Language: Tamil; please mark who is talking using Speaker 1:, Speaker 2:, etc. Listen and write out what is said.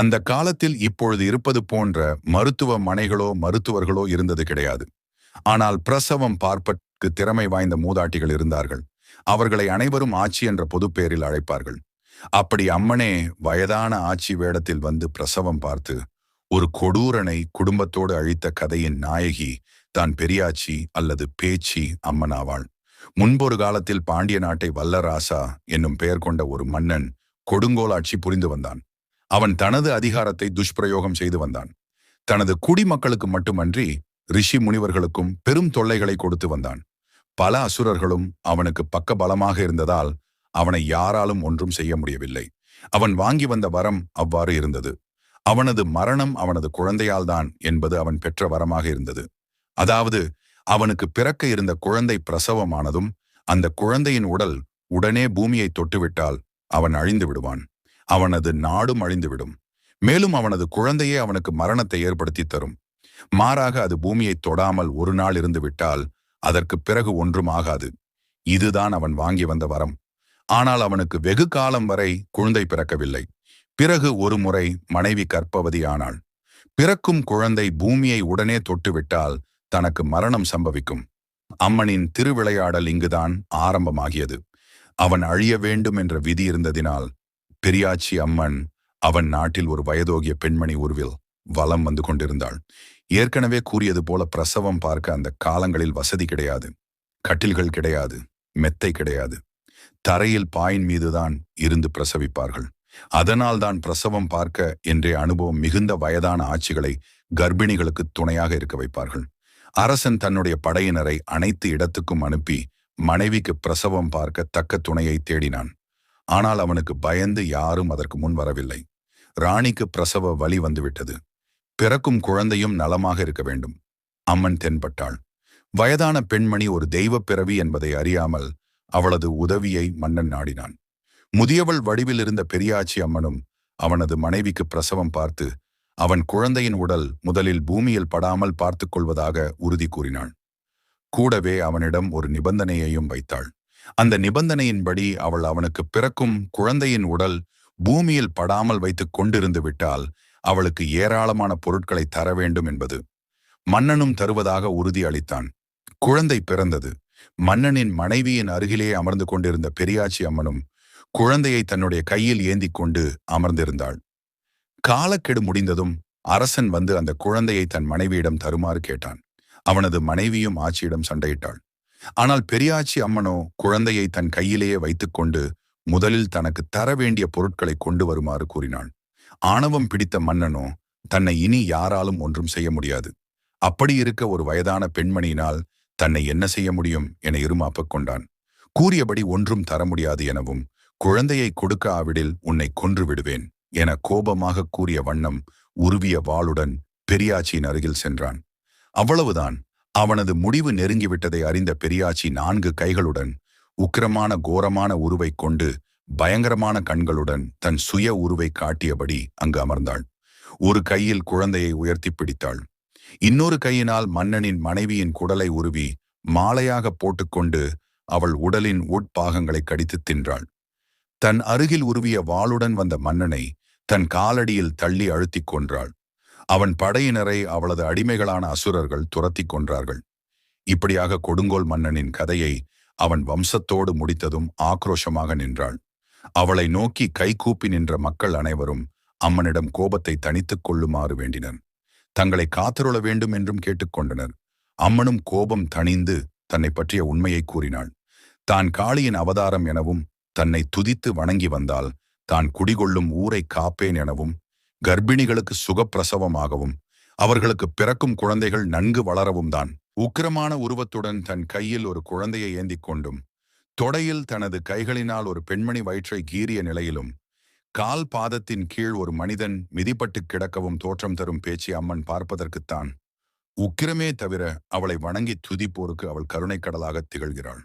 Speaker 1: அந்த காலத்தில் இப்பொழுது இருப்பது போன்ற மருத்துவ மனைகளோ மருத்துவர்களோ இருந்தது கிடையாது. ஆனால் பிரசவம் பார்ப்பதற்கு திறமை வாய்ந்த மூதாட்டிகள் இருந்தார்கள். அவர்களை அனைவரும் ஆட்சி என்ற பொதுப்பெயரில் அழைப்பார்கள். அப்படி அம்மனே வயதான ஆட்சி வேடத்தில் வந்து பிரசவம் பார்த்து ஒரு கொடூரனை குடும்பத்தோடு அழித்த கதையின் நாயகி தான் பெரியாச்சி அல்லது பேச்சி அம்மனாவாள். முன்பொரு காலத்தில் பாண்டிய நாட்டை வல்லராசா என்னும் பெயர் கொண்ட ஒரு மன்னன் கொடுங்கோலாட்சி புரிந்து வந்தான். அவன் தனது அதிகாரத்தை துஷ்பிரயோகம் செய்து வந்தான். தனது குடிமக்களுக்கு மட்டுமன்றி ரிஷி முனிவர்களுக்கும் பெரும் தொல்லைகளை கொடுத்து வந்தான். பல அசுரர்களும் அவனுக்கு பக்க பலமாக இருந்ததால் அவனை யாராலும் ஒன்றும் செய்ய முடியவில்லை. அவன் வாங்கி வந்த வரம் அவ்வாறு இருந்தது. அவனது மரணம் அவனது குழந்தையால்தான் என்பது அவன் பெற்ற வரமாக இருந்தது. அதாவது அவனுக்கு பிறக்க இருந்த குழந்தை பிரசவமானதும் அந்த குழந்தையின் உடல் உடனே பூமியை தொட்டுவிட்டால் அவன் அழிந்து விடுவான். அவனது நாடும் அழிந்துவிடும். மேலும் அவனது குழந்தையே அவனுக்கு மரணத்தை ஏற்படுத்தி தரும். மாறாக அது பூமியை தொடாமல் ஒரு நாள் இருந்துவிட்டால் அதற்கு பிறகு ஒன்றும் ஆகாது. இதுதான் அவன் வாங்கி வந்த வரம். ஆனால் அவனுக்கு வெகு காலம் வரை குழந்தை பிறக்கவில்லை. பிறகு ஒரு முறை மனைவி கற்பவதி ஆனாள் பிறக்கும் குழந்தை பூமியை உடனே தொட்டுவிட்டால் தனக்கு மரணம் சம்பவிக்கும். அம்மனின் திருவிளையாடல் இங்குதான் ஆரம்பமாகியது. அவன் அழிய வேண்டும் என்ற விதி இருந்ததினால் பெரியாச்சி அம்மன் அவன் நாட்டில் ஒரு வயதோகிய பெண்மணி உருவில் வலம் வந்து கொண்டிருந்தாள். ஏற்கனவே கூறியது போல பிரசவம் பார்க்க அந்த காலங்களில் வசதி கிடையாது. கட்டில்கள் கிடையாது மெத்தை கிடையாது. தரையில் பாயின் மீதுதான் இருந்து பிரசவிப்பார்கள். அதனால் தான் பிரசவம் பார்க்க என்றே அனுபவம் மிகுந்த வயதான ஆட்சிகளை கர்ப்பிணிகளுக்கு துணையாக இருக்க வைப்பார்கள். அரசன் தன்னுடைய படையினரை அனைத்து இடத்துக்கும் அனுப்பி மனைவிக்கு பிரசவம் பார்க்க தக்க துணையை தேடினான். ஆனால் அவனுக்கு பயந்து யாரும் அதற்கு முன் வரவில்லை. ராணிக்கு பிரசவ வழி வந்துவிட்டது. பிறக்கும் குழந்தையும் நலமாக இருக்க வேண்டும். அம்மன் தென்பட்டாள். வயதான பெண்மணி ஒரு தெய்வப் பிறவி என்பதை அறியாமல் அவளது உதவியை மன்னன் நாடினான். முதியவள் வடிவில் இருந்த பெரியாச்சி அம்மனும் அவனது மனைவிக்கு பிரசவம் பார்த்து அவன் குழந்தையின் உடல் முதலில் பூமியில் படாமல் பார்த்து கொள்வதாக உறுதி கூறினாள். கூடவே அவனிடம் ஒரு நிபந்தனையையும் வைத்தாள். அந்த நிபந்தனையின்படி அவள் அவனுக்கு பிறக்கும் குழந்தையின் உடல் பூமியில் படாமல் வைத்துக் கொண்டிருந்து விட்டால் அவளுக்கு ஏராளமான பொருட்களை தர வேண்டும் என்பது. மன்னனும் தருவதாக உறுதி அளித்தான். குழந்தை பிறந்தது. மன்னனின் மனைவியின் அருகிலே அமர்ந்து கொண்டிருந்த பெரியாச்சி அம்மனும் குழந்தையை தன்னுடைய கையில் ஏந்திக் கொண்டு அமர்ந்திருந்தாள். காலக்கெடு முடிந்ததும் அரசன் வந்து அந்த குழந்தையை தன் மனைவியிடம் தருமாறு கேட்டான். அவனது மனைவியும் ஆட்சியிடம் சண்டையிட்டாள். ஆனால் பெரியாச்சி அம்மனோ குழந்தையை தன் கையிலேயே வைத்துக்கொண்டு முதலில் தனக்கு தர வேண்டிய பொருட்களை கொண்டு வருமாறு கூறினாள். ஆணவம் பிடித்த மன்னனோ தன்னை இனி யாராலும் ஒன்றும் செய்ய முடியாது. அப்படி இருக்க ஒரு வயதான பெண்மணியினால் தன்னை என்ன செய்ய முடியும் என இருமாப்பக் கொண்டான். கூறியபடி ஒன்றும் தர முடியாது எனவும் குழந்தையை கொடுக்க ஆவிடில் உன்னை கொன்று விடுவேன் என கோபமாக கூறிய வண்ணம் உருவிய வாளுடன் பெரியாச்சியின் அருகில் சென்றான். அவ்வளவுதான். அவனது முடிவு நெருங்கிவிட்டதை அறிந்த பெரியாச்சி நான்கு கைகளுடன் உக்கிரமான கோரமான உருவை கொண்டு பயங்கரமான கண்களுடன் தன் சுய உருவை காட்டியபடி அங்கு அமர்ந்தாள். ஒரு கையில் குழந்தையை உயர்த்தி பிடித்தாள். இன்னொரு கையினால் மன்னனின் மனைவியின் குடலை உருவி மாலையாக போட்டுக்கொண்டு அவள் உடலின் உட்பாகங்களை கடித்து தின்றாள். தன் அருகில் உருவிய வாளுடன் வந்த மன்னனை தன் காலடியில் தள்ளி அழுத்திக் கொன்றாள். அவன் படையினரை அவளது அடிமைகளான அசுரர்கள் துரத்தி கொன்றார்கள். இப்படியாக கொடுங்கோல் மன்னனின் கதையை அவன் வம்சத்தோடு முடித்ததும் ஆக்ரோஷமாக நின்றாள். அவளை நோக்கி கைகூப்பி நின்ற மக்கள் அனைவரும் அம்மனிடம் கோபத்தை தணித்துக் கொள்ளுமாறு வேண்டினர். தங்களை காத்தருள வேண்டும் என்றும் கேட்டுக்கொண்டனர் அம்மனும் கோபம் தணிந்து தன்னை பற்றிய உண்மையை கூறினாள். தான் காளியின் அவதாரம் எனவும் தன்னை துதித்து வணங்கி வந்தால் தான் குடிகொள்ளும் ஊரை காப்பேன் எனவும் கர்ப்பிணிகளுக்கு சுகப்பிரசவமாகவும் அவர்களுக்கு பிறக்கும் குழந்தைகள் நன்கு வளரவும் தான் உக்கிரமான உருவத்துடன் தன் கையில் ஒரு குழந்தையை ஏந்தி கொண்டும் தொடையில் தனது கைகளினால் ஒரு பெண்மணி வயிற்றை கீறிய நிலையிலும் கால் பாதத்தின் கீழ் ஒரு மனிதன் மிதிப்பட்டு கிடக்கவும் தோற்றம் தரும் பேச்சு அம்மன் பார்ப்பதற்குத்தான் உக்கிரமே தவிர அவளை வணங்கி துதிப்போருக்கு அவள் கருணைக்கடலாக திகழ்கிறாள்.